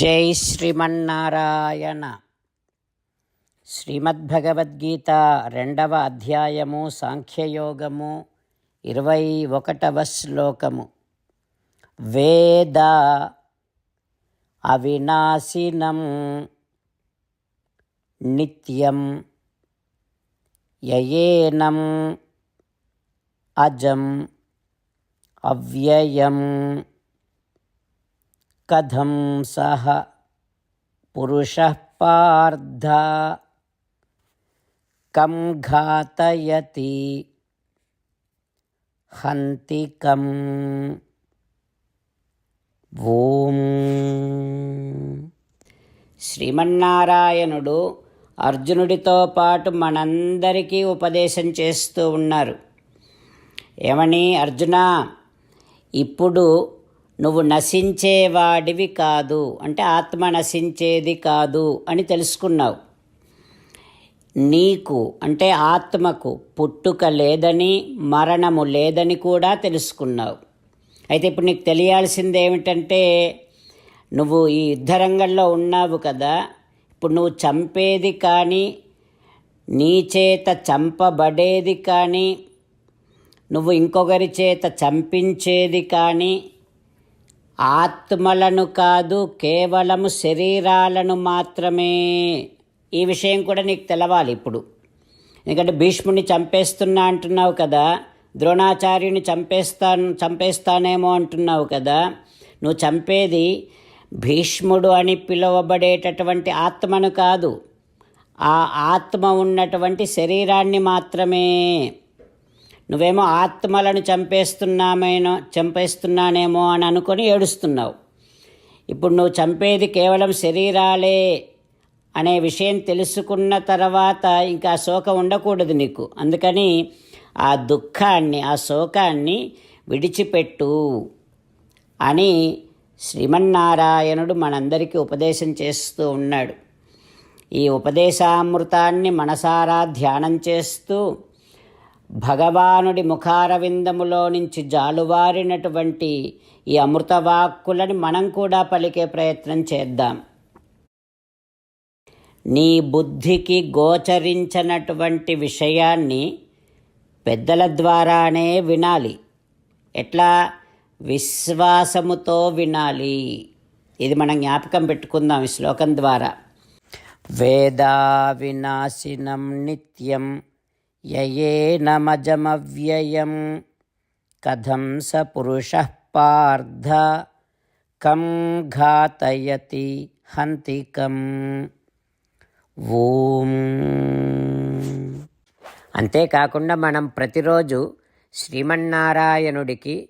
జై శ్రీమన్నారాయణ. శ్రీమద్భగవద్గీత రెండవ అధ్యాయము సాంఖ్యయోగము ఇరవై ఒకటవ శ్లోకము. వేద అవినాశినం నిత్యం యయేనం అజం అవ్యయం కథం సహ పురుష పార్థ. కం ఘాతయతి హంతి కం ఓం. శ్రీమన్నారాయణుడు అర్జునుడితో పాటు మనందరికీ ఉపదేశం చేస్తూ ఉన్నారు. ఏమని అర్జున ఇప్పుడు నువ్వు నశించేవాడివి కాదు. అంటే ఆత్మ నశించేది కాదు అని తెలుసుకున్నావు. నీకు అంటే ఆత్మకు పుట్టుక లేదని మరణము లేదని కూడా తెలుసుకున్నావు. అయితే ఇప్పుడు నీకు తెలియాల్సింది ఏమిటంటే నువ్వు ఈ యుద్ధరంగంలో ఉన్నావు కదా. ఇప్పుడు నువ్వు చంపేది కానీ నీ చేత చంపబడేది కానీ నువ్వు ఇంకొకరి చేత చంపించేది కానీ ఆత్మలను కాదు కేవలము శరీరాలను మాత్రమే. ఈ విషయం కూడా నీకు తెలవాలి ఇప్పుడు. ఎందుకంటే భీష్ముడిని చంపేస్తున్నా అంటున్నావు కదా ద్రోణాచార్యుని చంపేస్తాను చంపేస్తానేమో అంటున్నావు కదా నువ్వు చంపేది భీష్ముడు అని పిలువబడేటటువంటి ఆత్మను కాదు. ఆ ఆత్మ ఉన్నటువంటి శరీరాన్ని మాత్రమే. నువ్వేమో ఆత్మలను చంపేస్తున్నామేనో చంపేస్తున్నానేమో అని అనుకొని ఏడుస్తున్నావు. ఇప్పుడు నువ్వు చంపేది కేవలం శరీరాలే అనే విషయం తెలుసుకున్న తర్వాత ఇంకా శోకం ఉండకూడదు నీకు. అందుకని ఆ దుఃఖాన్ని ఆ శోకాన్ని విడిచిపెట్టు అని శ్రీమన్నారాయణుడు మనందరికీ ఉపదేశం చేస్తూ ఉన్నాడు. ఈ ఉపదేశామృతాన్ని మనసారా ధ్యానం చేస్తూ భగవానుడి ముఖారవిందములో నుంచి జాలువారినటువంటి ఈ అమృతవాక్కులని మనం కూడా పలికే ప్రయత్నం చేద్దాం. నీ బుద్ధికి గోచరించినటువంటి విషయాన్ని పెద్దల ద్వారానే వినాలి. ఎట్లా? విశ్వాసముతో వినాలి. ఇది మనం జ్ఞాపకం పెట్టుకుందాం ఈ శ్లోకం ద్వారా. వేదా వినాశినం నిత్యం యయేనమజమవ్యయం కథం స పురుష పార్థ కం ఘాతయతి హంతికం. ఓం. అంతేకాకుండా మనం ప్రతిరోజు శ్రీమన్నారాయణుడికి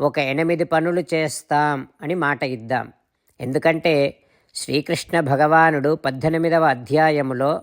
ఒక ఎనిమిది పనులు చేస్తాం అని మాట ఇద్దాం. ఎందుకంటే శ్రీకృష్ణ భగవానుడు పద్దెనిమిదవ అధ్యాయములో